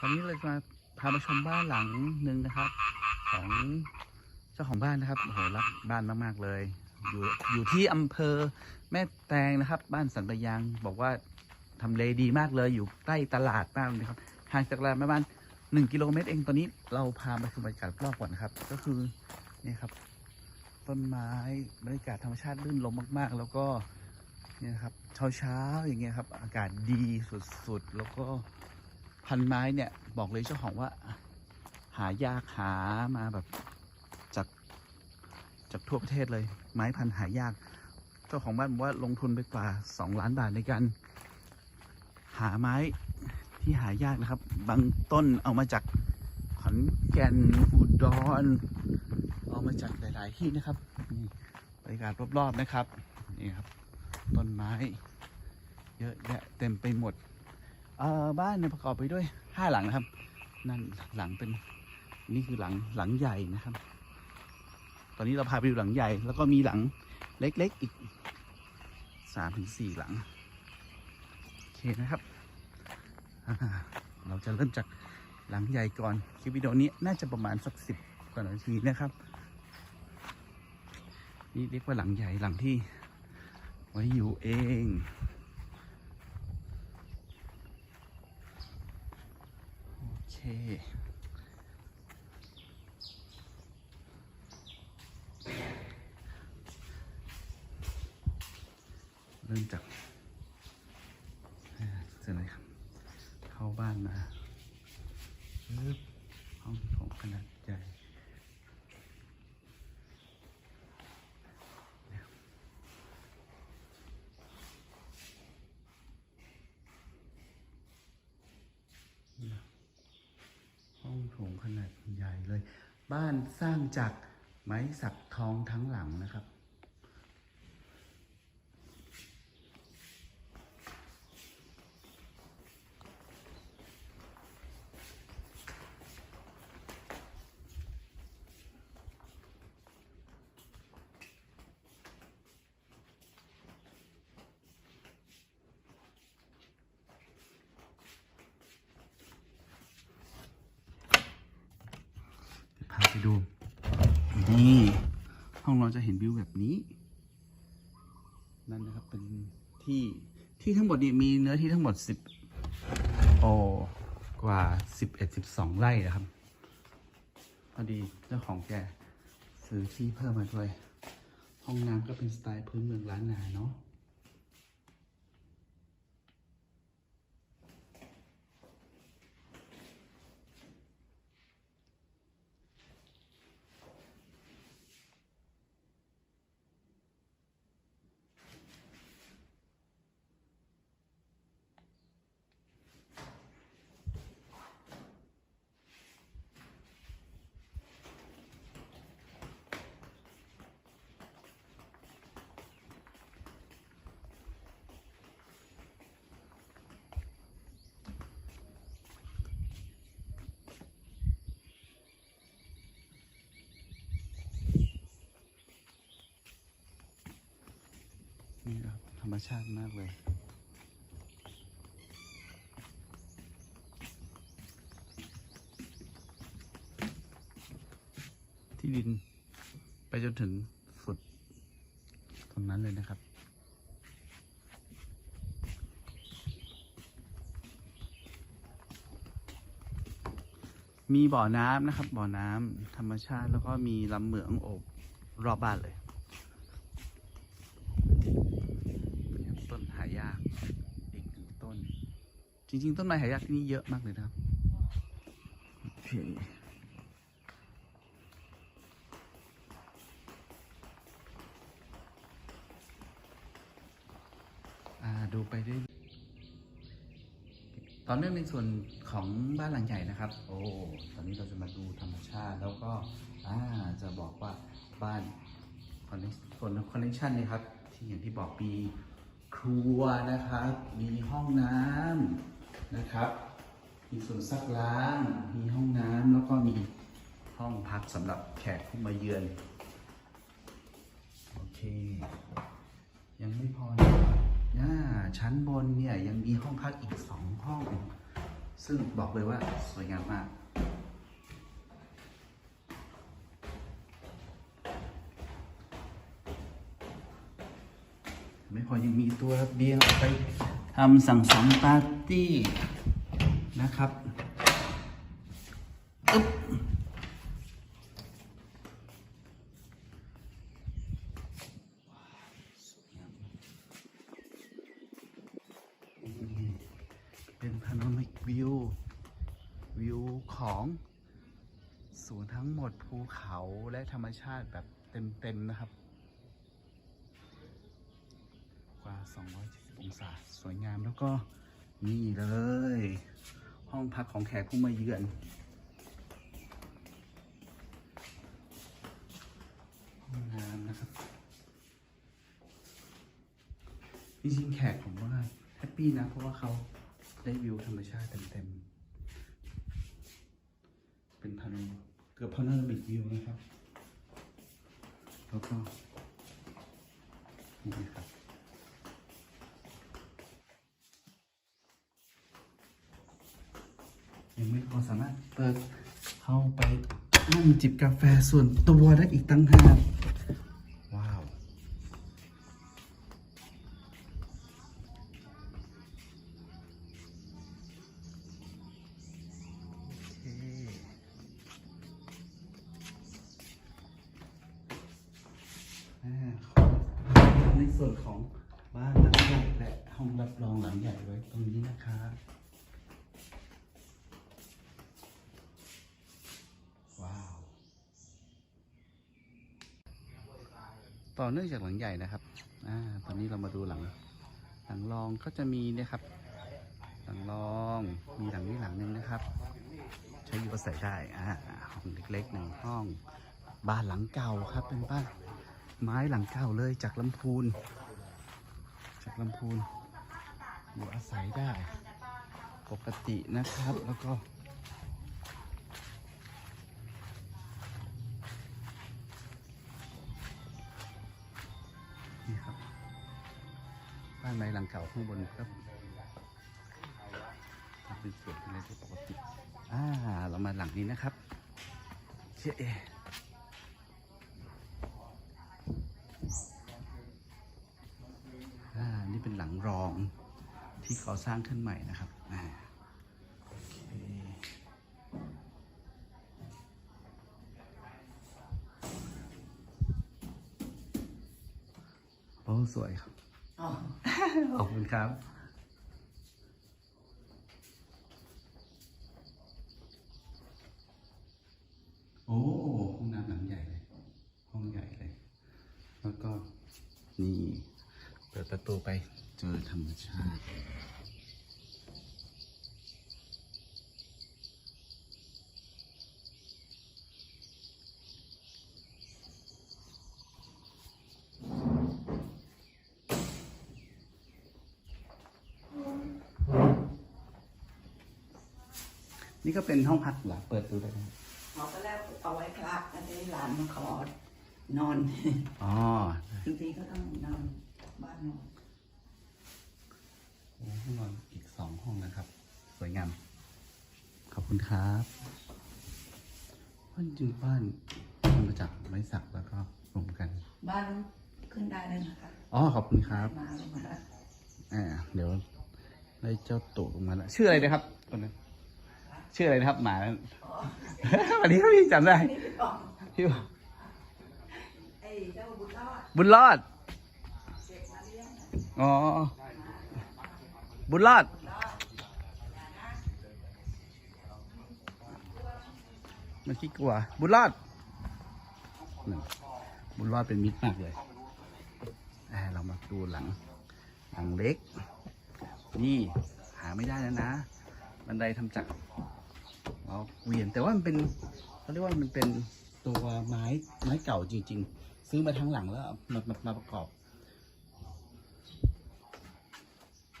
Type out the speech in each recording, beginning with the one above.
ตอนนี้เราจะมาพามาชมบ้านหลังหนึ่งนะครับ ของเจ้าของบ้านนะครับโอ้โหรักบ้านมาก ๆ เลย อยู่อยู่ที่อำเภอแม่แตงนะครับ บ้านสันปะยางบอกว่าทำเลดีมากเลยอยู่ใกล้ตลาดมากเลยครับห่างจากตลาดประมาณหนึ่งกิโลเมตรเองตอนนี้เราพามาชมบรรยากาศรอบก่อนนะครับ ก็คือนี่ครับ ต้นไม้บรรยากาศธรรมชาติรื่นลมมาก ๆ แล้วก็เนี่ยครับเช้าเช้าๆอย่างเงี้ยครับ อากาศดีสุดๆ แล้วก็ พันไม้เนี่ยบอกเลยเจ้าของว่า หายากหามาแบบจากจากทั่วประเทศเลย ไม้พันหายาก เจ้าของบ้านบอกว่าลงทุนไปกว่า 2 ล้านบาทในการ หาไม้ที่หายากนะครับ บางต้นเอามาจากขอนแก่นอุดรเอามาจากหลาย ๆ ที่นะครับนี่บรรยากาศรอบ ๆ นะครับนี่ครับ ต้นไม้ เยอะแยะเต็มไปหมด บ้านประกอบไปด้วยห้าหลังนะครับ นั่นหลังเป็นนี่คือหลังหลังใหญ่นะครับ ตอนนี้เราพาไปดูหลังใหญ่ แล้วก็มีหลังเล็กๆอีกสามถึงสี่หลังโอเคนะครับ เราจะเริ่มจากหลังใหญ่ก่อนคลิปวิดีโอนี้น่าจะประมาณสักสิบกว่านาทีนะครับ นี่เรียกว่าหลังใหญ่หลังที่ไว้อยู่เอง โอเค เริ่มจากอ่าเสร็จเลยครับ เข้าบ้านมาปึ๊บห้องโถงขนาดใหญ่ห้องโถงขนาดให ญ่เลย บ้านสร้างจากไม้สักทองทั้งหลังนะครับ ดู นี่ ห้องเราจะเห็นวิวแบบนี้ นั่นนะครับเป็นที่ที่ทั้งหมดนี่มีเนื้อที่ทั้งหมดสิบโอกว่าสิบเอ็ดสิบสองไร่นะครับพอดีเจ้าของแกซื้อที่เพิ่มมาด้วย ห้องน้ำก็เป็นสไตล์พื้นเมืองล้านนาเนาะ นี่ครับธรรมชาติมากเลยที่ดินไปจนถึงสุดตรงนั้นเลยนะครับ มีบ่อน้ำนะครับ บ่อน้ำธรรมชาติแล้วก็มีลำเหมืองโอบรอบบ้านเลย ต้นหายากอีกหนึ่งต้น จริง ๆ ต้นไม้หายากที่นี่เยอะมากเลยนะครับดูไปเรื่อยตอนเนื่องในส่วนของบ้านหลังใหญ่นะครับ โอ้ ตอนนี้เราจะมาดูธรรมชาติ แล้วก็จะบอกว่าบ้านคอนเนส่วนคอนเนคชันเนี่ยครับ ที่อย่างที่บอกมีครัวนะครับ มีห้องน้ำ นะครับ มีส่วนซักล้าง มีห้องน้ำแล้วก็มีห้องพักสำหรับแขกผู้มาเยือน โอเค ยังไม่พอนะครับอ่าชั้นบนเนี่ยยังมีห้องพักอีกสองห้อง ซึ่งบอกเลยว่าสวยงามมากไม่พอยังมีตัวระเบียงออกไป ทำสั่งสรรค์ปาร์ตี้นะครับอึ๊บเป็นพาโนมิกวิว วิวของสวนทั้งหมดภูเขาและธรรมชาติแบบเต็ม ๆ นะครับ ก ว่า 270 องศา สวยงามแล้วก็นี่เลย ห้องพักของแขกผู้มาเยือน ห้องน้ำนะครับจริงๆแขกผมว่าแฮปปี้นะ เพราะว่าเขาได้วิวธรรมชาติเต็มๆ เป็นพานเกือบพาโนมิกวิวนะครับ แล้วก็นี่ครับ ยังไม่พอสามารถเปิดเข้าไปนั่งจิบกาแฟส่วนตัวได้อีกตั้งหาก ต่อเนื่องจากหลังใหญ่นะครับอ่าตอนนี้เรามาดูหลัง หลังรองก็จะมีนะครับ หลังรองมีหลังนี้หลังหนึ่งนะครับ ใช้อยู่อาศัยได้อ่าห้องเล็กๆหนึ่งห้อง บ้านหลังเก่าครับเป็นบ้าน ไม้หลังเก่าเลยจากลำพูน จากลำพูนอยู่อาศัยได้ ปกตินะครับแล้วก็านไม้หลังเก่าข้างบนครับเป็นส่วนเป็นอะไรที่ปกติอ่าเรามาหลังนี้นะครับเชื่อเออ่านี่เป็นหลังรองที่เขาสร้างขึ้นใหม่นะครับ อ่า โอเคโอ้สวยครับ ขอบ ครับ โอ้ห้องน้ำหลังใหญ่เลย ห้องใหญ่เลย แล้วก็นี่ เปิดประตูไปเจอธรรมชาติ ห้องพักเหรอเปิดดูได้ไหมเขาก็แล้วเอาไว้พระอันนี้หลานมาขอนอนอ๋อ บางทีก็ต้องนอนบ้านนอนโอ้ห้องนอนอีกสองห้องนะครับ สวยงาม ขอบคุณครับบ้านจริงบ้านทำมาจากไม้สักแล้วก็รวมกัน บ้านขึ้นได้เลยนะคะอ๋อขอบคุณครับมาลงมาแล้ว อ่าเดี๋ยวได้เจ้าตู่ลงมาแล้ว ชื่ออะไรนะครับคนนั้น ชื่ออะไรนะครับหมานั้น วันนี้เขาพี่จำได้ นี่ไปบอกพี่ไอ้เจ้าบุญรอดบุญรอด เด็กมาเลี้ยงนะอ๋อ บุญรอด มันขี้กลัว บุญรอดนั่นบุญรอดเป็นมิตรมากเลยอ่าเรามาดูหลัง หลังเล็ก นี่ หาไม่ได้แล้วนะ บันไดทำจาก เราเวียน แต่ว่ามันเป็นเขาเรียกว่ามันเป็นตัวไม้ไม้เก่าจริง ๆ ซื้อมาทั้งหลังแล้วมามามาประกอบ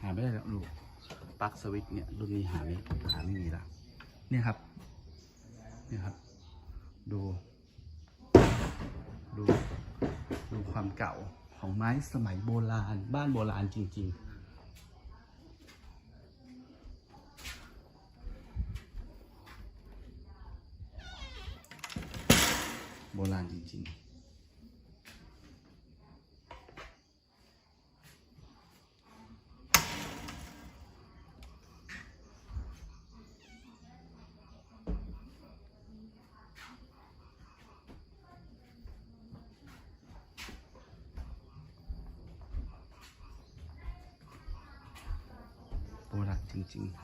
หาไม่ได้แล้วลูกปลั๊กสวิตช์เนี่ยรุ่นนี้หาไม่หาไม่มีแล้วเนี่ยครับเนี่ยครับ ดู ดูดูความเก่าของไม้สมัยโบราณ บ้านโบราณจริง ๆ โบราณจริง ๆโบราณจริงๆ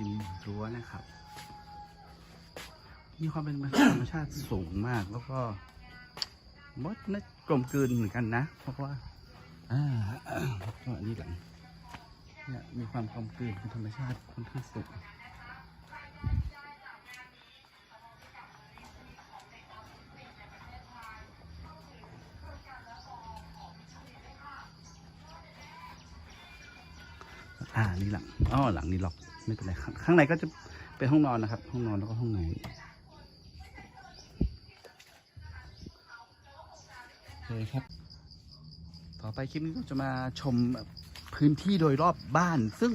ริมรั้วนะครับ มีความเป็นธรรมชาติสูงมากแล้วก็มดนะกลมกลืนเหมือนกันนะ เพราะว่าอ่าก็อันนี้หลังเนี่ยมีความกลมกลืนเป็นธรรมชาติค่อนข้างสูงอ่านี่หลังอ๋อหลังนี้ล็อก ไม่เป็นไรข้างข้างในก็จะเป็นห้องนอนนะครับ ห้องนอนแล้วก็ห้องไหนโอเคครับ ต่อไปคลิปนี้ก็จะมาชมพื้นที่โดยรอบบ้าน ซึ่ง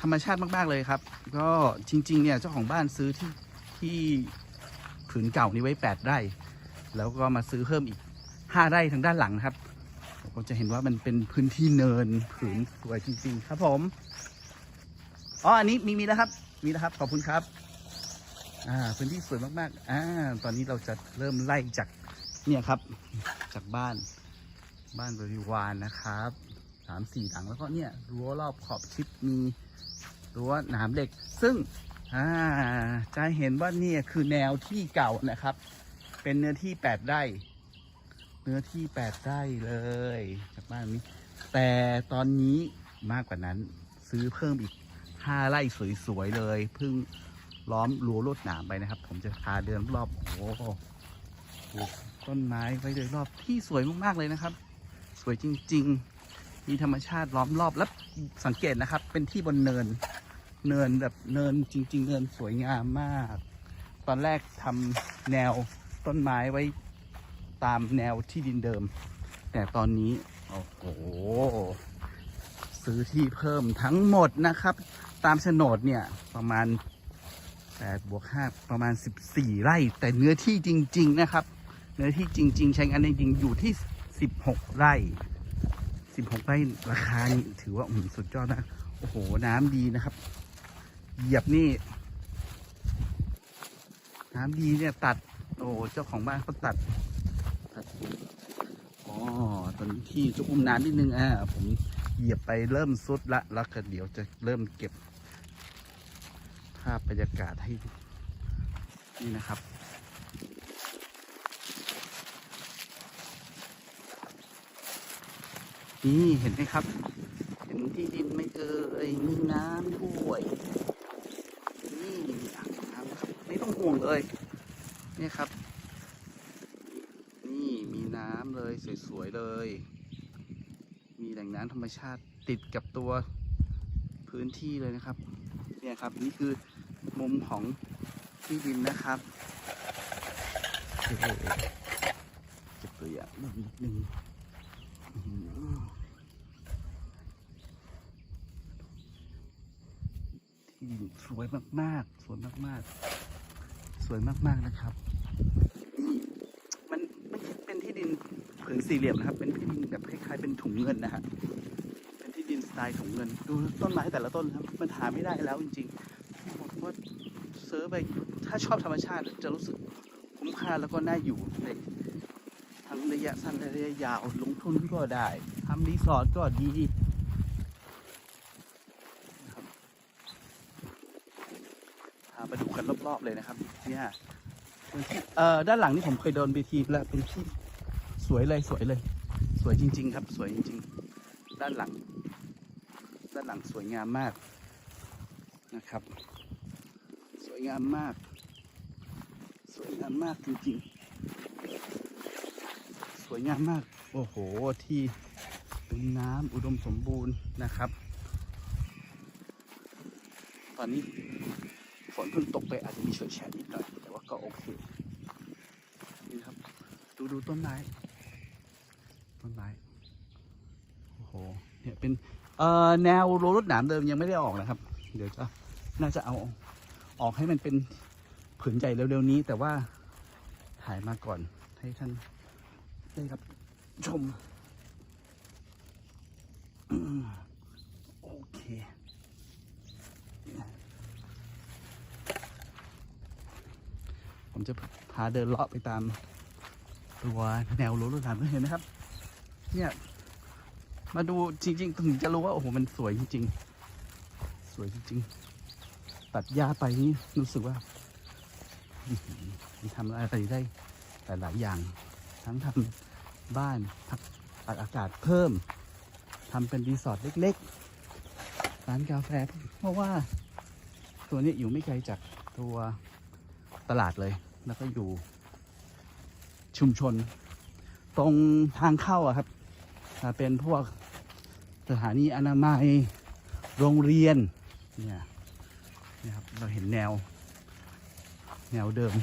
ธรรมชาติมาก ๆ เลยครับ ก็จริง ๆ เนี่ยเจ้าของบ้านซื้อที่ที่ผืนเก่านี้ไว้ 8 ไร่ แล้วก็มาซื้อเพิ่มอีก 5 ไร่ทางด้านหลังครับ ก็จะเห็นว่ามันเป็นพื้นที่เนินผืนสวยจริง ๆ ครับผม อ๋ออันนี้มีมีแล้วครับ มีแล้วครับ ขอบคุณครับ อ่าพื้นที่สวยมากๆอ่าตอนนี้เราจะเริ่มไล่จากเนี่ยครับ จากบ้าน บ้านบริวารนะครับสามสี่หลังแล้วก็เนี่ยรั้วรอบขอบชิดมีรั้วหนามเหล็ก ซึ่งอ่าจะเห็นว่าเนี่ยคือแนวที่เก่านะครับ เป็นเนื้อที่แปดไร่เนื้อที่แปดไร่เลยจากบ้านนี้ แต่ตอนนี้มากกว่านั้นซื้อเพิ่มอีก ห้าไร่สวยๆเลยเพิ่งล้อมรั้วลวดหนามไปนะครับ ผมจะพาเดินรอบโอ้โหปลูกต้นไม้ไว้โดยรอบที่สวยมากๆเลยนะครับ สวยจริง ๆ มีธรรมชาติล้อมรอบแล้วสังเกตนะครับ เป็นที่บนเนิน เนินแบบเนินจริง ๆ เนินสวยงามมาก ตอนแรกทำแนวต้นไม้ไว้ตามแนวที่ดินเดิม แต่ตอนนี้โอ้โหซื้อที่เพิ่มทั้งหมดนะครับ ตามโฉนดเนี่ยประมาณ8บวก5ประมาณ 14 ไร่ แต่เนื้อที่จริง ๆ นะครับ เนื้อที่จริง ๆ ใช้งานจริงอยู่ที่ 16 ไร่ 16 ไร่ราคานี่ถือว่าอืมสุดยอดนะ โอ้โห น้ำดีนะครับ เหยียบนี่ น้ำดีเนี่ยตัด โอ้เจ้าของบ้านเขาตัดตัด อ๋อ ตอนที่จะอุ้มน้ำนิดนึงอ่าผม เหยียบไปเริ่มสุดละแล้วก็เดี๋ยวจะเริ่มเก็บ ภาพบรรยากาศให้นี่นะครับนี่เห็นไหมครับ เห็นที่ดินไหม่เอ่ยมีน้ำด้วย นี่อ่างน้ำนะครับไม่ต้องห่วงเลยเนี่ยครับ นี่มีน้ำเลยสวยๆเลย งน้ำธรรมชาติติดกับตัวพื้นที่เลยนะครับ เนี่ยครับนี่คือมุมของที่ดินนะครับเอ่อเก็บตัวอย่างนิดนึงที่ดินสวยมากๆ สวยมากๆ สวยมากๆนะครับ นี่มันไม่ใช่เป็ นที่ดินผืนสี่เหลี่ยมนะครับ เป็นที่ดินแบบคล้ายๆเป็นถุงเงินนะฮะเป็นที่ดินสไตล์ถุงเงิน ดูต้นไม้แต่ละต้นครับมันหาไม่ได้แล้วจริงๆผมว่าซื้อไปถ้าชอบธรรมชาติจะรู้สึกคุ้มค่าแล้วก็น่าอยู่ในทั้งระยะสั้นและระยะยาวลงทุนก็ได้ทำรีสอร์ทก็ดีนะครับพาดูกันรอบๆเลยนะครับ เนี่ยเอ่อด้านหลังนี่ผมเคยโดนไปทีแล้วเป็นที่ สวยเลยสวยเลย สวยจริง ๆ ครับ สวยจริง ๆ ด้านหลัง ด้านหลังสวยงามมากนะครับ สวยงามมาก สวยงามมากจริง ๆ สวยงามมาก โอ้โหที่เป็นน้ำอุดมสมบูรณ์นะครับ ตอนนี้ฝนเพิ่งตกไปอาจจะมีเฉยแฉะนิดหน่อยแต่ว่าก็โอเคนี่ครับ ดูดูต้นไม้ ต้นไม้โอ้โหเนี่ยเป็นเอ่อแนวรรวดหนามเดิมยังไม่ได้ออกนะครับ เดี๋ยวจะน่าจะเอาออกให้มันเป็นผืนใหญ่เร็วๆนี้ แต่ว่าถ่ายมาก่อนให้ท่านได้รับชมอืมโอเคผมจะพาเดินเลาะไปตามตัวแนวรั้วรวดหนามเห็นไหมครับ เนี่ย มาดูจริง ๆ ถึงจะรู้ว่าโอ้โหมันสวยจริง ๆ สวยจริง ๆ ตัดหญ้าไปนี่รู้สึกว่ามันทำอะไรได้หลายๆอย่าง ทั้งทำบ้านพักอากาศเพิ่มทำเป็นรีสอร์ทเล็ก ๆ ร้านกาแฟ เพราะว่าตัวนี้อยู่ไม่ไกลจากตัวตลาดเลย แล้วก็อยู่ชุมชน ตรงทางเข้าอะครับ เป็นพวกสถานีอนามัยโรงเรียนเนี่ยนะครับเราเห็นแนว แนวเดิม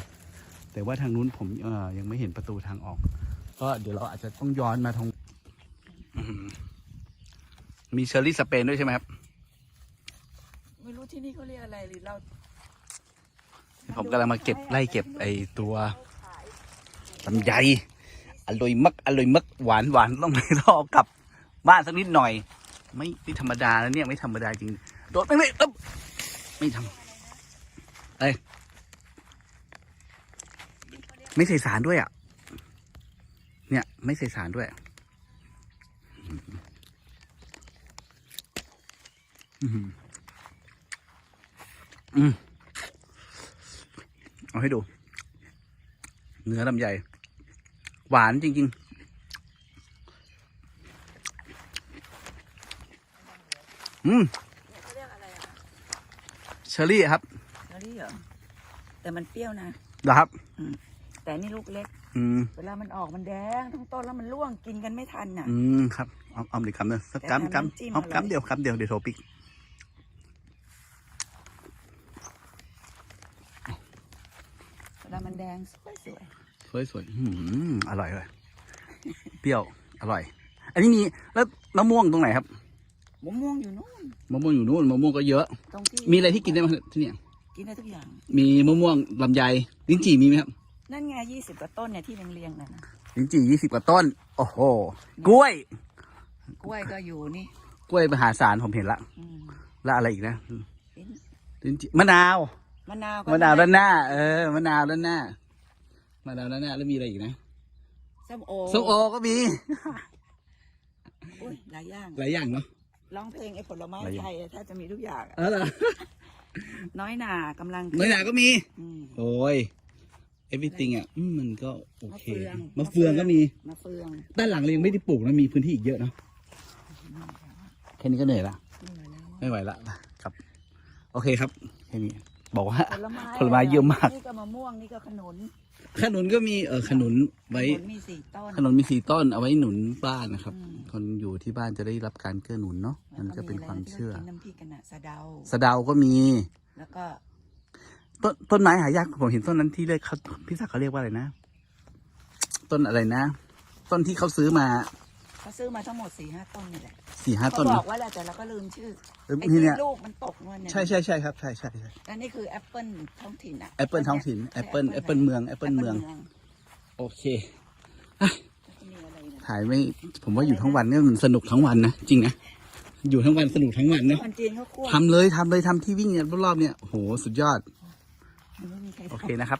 แต่ว่าทางนู้นผมเอ่อยังไม่เห็นประตูทางออก ก็เดี๋ยวเราอาจจะต้องย้อนมาทางอื้อหือมีเชอร์รี่สเปนด้วยใช่ไหมครับ ไม่รู้ที่นี่เขาเรียกอะไรหรือเราผมกำลังมาเก็บไล่เก็บไอตัวลำไย อร่อยมักอร่อยมักหวานหวานต้องไปรอกลับบ้านสักนิดหน่อย ไม่ไม่ธรรมดาแล้วเนี่ยไม่ธรรมดาจริงโดดไปเลยตึ๊บไม่ทำเอ้ยไม่ใส่สารด้วยอะ เนี่ย ไม่ใส่สารด้วยอืมอืมเอาให้ดู เนื้อลำไย หวานจริง ๆ อืมเขาเรียกอะไรอะเชอรี่ครับเชอรี่เหรอ แต่มันเปรี้ยวนะเหรอครับแต่นี่ลูกเล็ก อืม เวลามันออกมันแดงทั้งต้นแล้วมันร่วงกินกันไม่ทันน่ะ อืมครับเอาเอาอีกคำหนึ่งสักแต่กำทำน้ำจิ้มกำเอาอร่อยกำเดียวคำเดียวเดี๋ยวโทรปิกเวลามันแดงสวยส วยสวยๆอืมอร่อยเลยเปรี้ยว อร่อย อันนี้มีแล้วมะม่วงตรงไหนครับๆมะม่วงอยู่นู่นมะม่วงอยู่นู่นมะม่วงก็เยอะตรงที่มีอะไรที่กินได้บ้างที่เนี่ยกินได้ทุกอย่าง มีมะม่วงลำไยลิ้นจี่มีไหมครับ นั่นไงยี่สิบกว่าต้นเนี่ยที่เรียงๆน่ะนะลิ้นจี่ยี่สิบกว่าต้น โอ้โห กล้วย กล้วยก็อยู่นี่ กล้วยมหาศาลผมเห็นละอืมแล้วอะไรอีกนะลิ้นลิ้นจี่มะนาว มะนาวก็มะนาวด้านหน้า เออ มะนาวด้านหน้า มะนาวด้านหน้าแล้วมีอะไรอีกนะส้มโอส้มโอก็มีอุ้ยหลายอย่างหลายอย่างเนาะร้องเพลงไอ้ผลไม้หลายอย่างไทยอะถ้าจะมีทุกอย่างอะเออเหรอน้อยหนากำลังน้อยหนาก็มีอืมโอ้ย everything อะอืมมันก็โอเคมะมะเฟืเฟือองงก็มีมะเฟืองด้านหลังเรายังไม่ได้ปลูกนะมีพื้นที่อีกเยอะเนาะแค่นี้ก็เหนื่อยละนี่หน่อยแล้วไม่ไหวละครับ โอเคครับแค่นี้บอกว่าผลไม้ผลไม้เยอะมากนี่ก็มะม่วงนี่ก็ขนุน ขนุนก็มีเออขนุนไว้ขนุนมีสี่ต้น ขนุนมีสีต้นเอาไว้หนุนบ้านนะครับ อืม คนอยู่ที่บ้านจะได้รับการเกื้อหนุนเนาะมันก็เป็นความเชื่อกินน้ำพริกกันอะสะเดา สะเดาก็มี แล้วก็ต้นต้นไม้หายากผมเห็นต้นนั้นที่เรียกเขาพี่ศักดิ์เขาเรียกว่าอะไรนะ ต้นอะไรนะ ต้นที่เขาซื้อมา เขาซื้อมาทั้งหมดสี่ห้าต้นนี่แหละสี่ห้าเขาต้นบอเนาะกว่าแหละแต่เราก็ลืมชื่อเออไอ้นี่ที่เนี่ยลูกมันตกนู่นเนี่ยใช่ใช่ใช่ครับใช่ใช่ใช่อันนี้คือแอปเปิลท้องถิ่นอะแอปเปิลท้องถิ่นแอปเปิลแอปเปิลเมืองแอปเปิลเมือง โอเค มีอะไรนะถ่ายไม่ผมว่าอยู่ทั้งวันเนี่ยมันสนุกทั้งวันนะจริงนะอยู่ทั้งวันสนุกทั้งวันนะคนจีนเขาคั่วทำเลยทำเลยทำที่วิ่งเนี่ยรอบๆเนี่ยโอ้โหสุดยอด มันไม่มีใครโอทำเคนะครับ